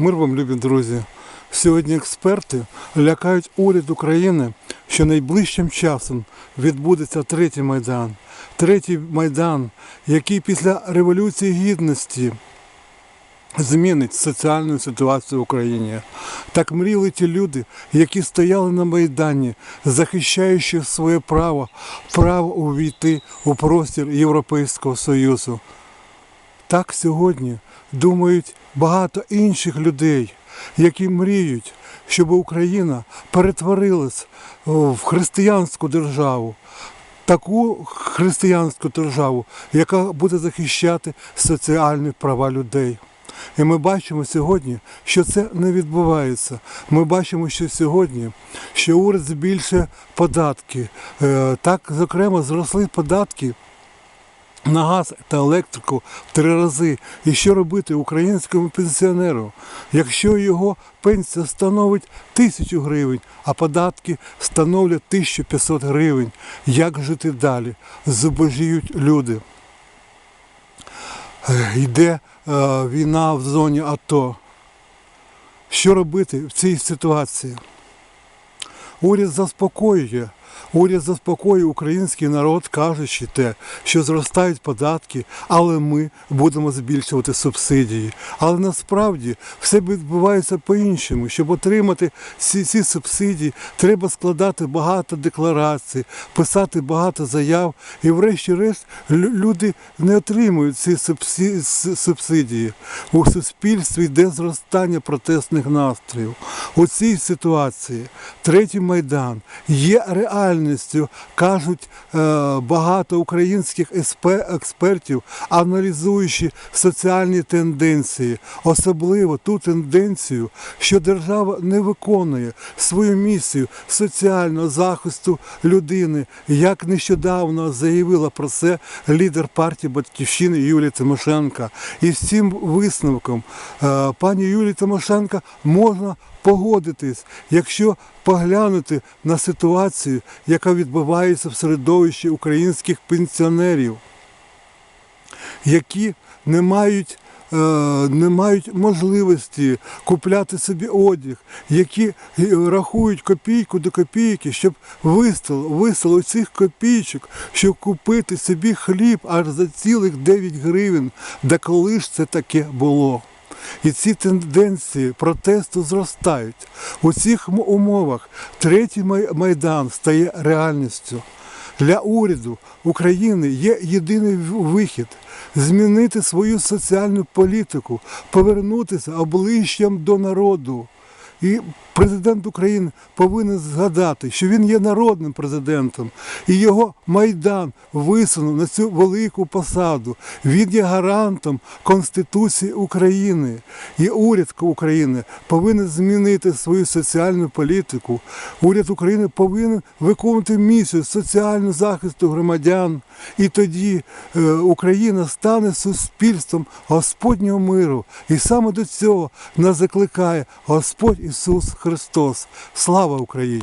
Мир вам, любі друзі. Сьогодні експерти лякають уряд України, що найближчим часом відбудеться третій майдан. Третій майдан, який після Революції Гідності змінить соціальну ситуацію в Україні. Так мріяли ті люди, які стояли на Майдані, захищаючи своє право, право увійти у простір Європейського Союзу. Так сьогодні думають багато інших людей, які мріють, щоб Україна перетворилась в християнську державу, таку християнську державу, яка буде захищати соціальні права людей. І ми бачимо сьогодні, що це не відбувається. Ми бачимо, що сьогодні що уряд збільшує податки. Е, Так, зокрема, зросли податки на газ та електрику в три рази. І що робити українському пенсіонеру, якщо його пенсія становить тисячу гривень, а податки становлять 1500 гривень? Як жити далі? Зубожіють люди. Йде е, війна в зоні АТО. Що робити в цій ситуації? Уряд заспокоює. Уряд заспокоює український народ, кажучи те, що зростають податки, але ми будемо збільшувати субсидії. Але насправді все відбувається по-іншому. Щоб отримати ці, ці субсидії, треба складати багато декларацій, писати багато заяв, і врешті-решт люди не отримують ці субсидії. У суспільстві йде зростання протестних настроїв. У цій ситуації третій майдан є реальністю, кажуть е, багато українських експертів, аналізуючи соціальні тенденції, особливо ту тенденцію, що держава не виконує свою місію соціального захисту людини, як нещодавно заявила про це лідер партії Батьківщини Юлія Тимошенка. І цим висновком е, пані Юлії Тимошенка можна погодитись, якщо поглянути на ситуацію, яка відбувається в середовищі українських пенсіонерів, які не мають. е, Не мають можливості купляти собі одяг, які е, рахують копійку до копійки, щоб вистало цих копійчик, щоб купити собі хліб аж за цілих 9 гривень. Да коли ж це таке було? І ці тенденції протесту зростають. У цих умовах третій майдан стає реальністю. Для уряду України є єдиний вихід змінити свою соціальну політику, повернутися обличчям до народу. І президент України повинен згадати, що він є народним президентом, і його майдан висунув на цю велику посаду. Він є гарантом Конституції України. І уряд України повинен змінити свою соціальну політику. Уряд України повинен виконувати місію соціального захисту громадян. І тоді е, Україна стане суспільством Господнього миру. І саме до цього нас закликає Господь Ісус Христос. Слава Україні!